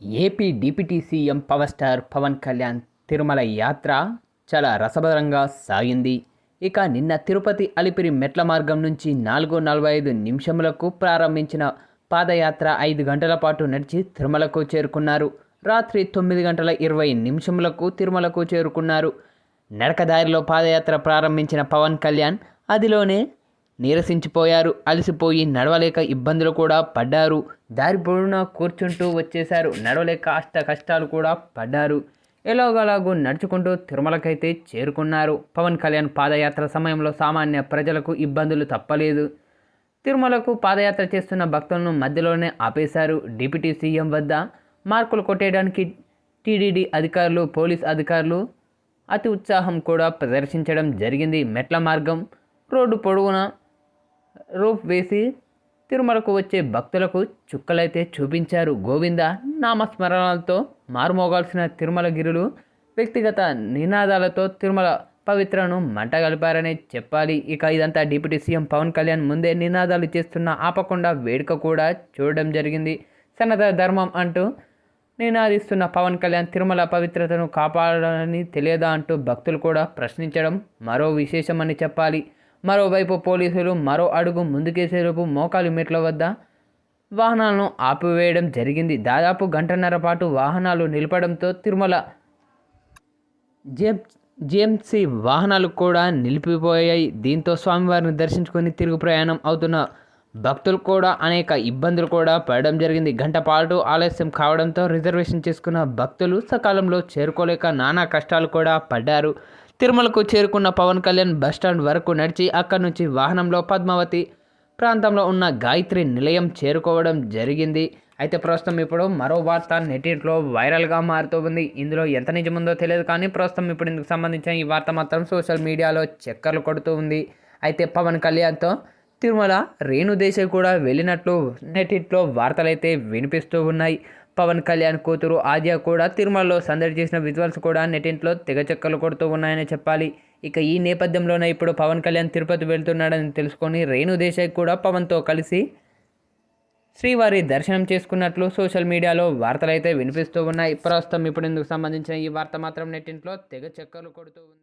AP deputy CM power star Pavan Kalyan Tirumala యాత్ర చాలా రసభరంగా సాగింది. ఇక నిన్న తిరుపతి అలిపిరి మెట్ల మార్గం నుంచి నాలుగు నలభై ఐదు నిమిషములకు ప్రారంభించిన పాదయాత్ర ఐదు గంటల పాటు నడిచి తిరుమలకు చేరుకున్నారు. రాత్రి తొమ్మిది గంటల ఇరవై నిమిషములకు తిరుమలకు చేరుకున్నారు. నడకదారిలో పాదయాత్ర ప్రారంభించిన పవన్ కళ్యాణ్ అదిలోనే నీరసించిపోయారు. అలసిపోయి నడవలేక ఇబ్బందులు కూడా పడ్డారు. దారి పొడవునా కూర్చుంటూ వచ్చేశారు. నడవలేక అష్ట కష్టాలు కూడా పడ్డారు. ఎలాగలాగూ నడుచుకుంటూ తిరుమలకైతే చేరుకున్నారు. పవన్ కళ్యాణ్ పాదయాత్ర సమయంలో సామాన్య ప్రజలకు ఇబ్బందులు తప్పలేదు. తిరుమలకు పాదయాత్ర చేస్తున్న భక్తులను మధ్యలోనే ఆపేశారు. డిప్యూటీ సీఎం వద్ద మార్కులు కొట్టేయడానికి టీడీడీ అధికారులు పోలీస్ అధికారులు అతి ఉత్సాహం కూడా ప్రదర్శించడం జరిగింది. మెట్ల మార్గం రోడ్డు పొడవునా రూఫ్ వేసి తిరుమలకు వచ్చే భక్తులకు చుక్కలైతే చూపించారు గోవింద. నామస్మరణలతో మారుమోగాల్సిన తిరుమల గిరులు వ్యక్తిగత నినాదాలతో తిరుమల పవిత్రను మంటగలిపారని చెప్పాలి. ఇక ఇదంతా డిప్యూటీ సీఎం పవన్ కళ్యాణ్ ముందే నినాదాలు చేస్తున్న ఆపకుండా వేడుక కూడా చూడడం జరిగింది. సన్నద ధర్మం అంటూ నినాదిస్తున్న పవన్ కళ్యాణ్ తిరుమల పవిత్రతను కాపాడాలని తెలియదా అంటూ భక్తులు కూడా ప్రశ్నించడం మరో విశేషమని చెప్పాలి. మరోవైపు పోలీసులు మరో అడుగు ముందుకేసేలోపు మోకాలి మెట్ల వద్ద వాహనాలను ఆపివేయడం జరిగింది. దాదాపు గంటన్నర పాటు వాహనాలు నిలపడంతో తిరుమల జేమ్ జిఎంసి వాహనాలు కూడా నిలిపిపోయాయి. దీంతో స్వామివారిని దర్శించుకొని తిరుగు ప్రయాణం అవుతున్న భక్తులు కూడా అనేక ఇబ్బందులు కూడా పడడం జరిగింది. గంట పాటు ఆలస్యం కావడంతో రిజర్వేషన్ చేసుకున్న భక్తులు సకాలంలో చేరుకోలేక నానా కష్టాలు కూడా పడ్డారు. తిరుమలకు చేరుకున్న పవన్ కళ్యాణ్ బస్టాండ్ వరకు నడిచి అక్కడి నుంచి వాహనంలో పద్మావతి ప్రాంతంలో ఉన్న గాయత్రి నిలయం చేరుకోవడం జరిగింది. అయితే ప్రస్తుతం ఇప్పుడు మరో వార్త నెటింట్లో వైరల్గా మారుతూ ఉంది. ఇందులో ఎంత నిజముందో తెలియదు కానీ ప్రస్తుతం ఇప్పుడు ఇందుకు సంబంధించిన ఈ వార్త మాత్రం సోషల్ మీడియాలో చక్కర్లు కొడుతూ ఉంది. అయితే పవన్ కళ్యాణ్తో తిరుమల రేణు దేశాయ్ కూడా వెళ్ళినట్లు నెటిట్లో వార్తలైతే వినిపిస్తూ ఉన్నాయి. పవన్ కళ్యాణ్ కూతురు ఆద్య కూడా తిరుమలలో సందడి చేసిన విజువల్స్ కూడా నెటింట్లో తెగ చెక్కలు కొడుతూ ఉన్నాయని చెప్పాలి. ఇక ఈ నేపథ్యంలోనే ఇప్పుడు పవన్ కళ్యాణ్ తిరుపతి వెళ్తున్నాడని తెలుసుకొని రేణు దేశాయ్ కూడా పవన్తో కలిసి శ్రీవారి దర్శనం చేసుకున్నట్లు సోషల్ మీడియాలో వార్తలైతే వినిపిస్తూ ఉన్నాయి. ప్రస్తుతం ఇప్పుడు ఇందుకు సంబంధించిన ఈ వార్త మాత్రం నెట్టింట్లో తెగ చెక్కలు కొడుతూ ఉంది.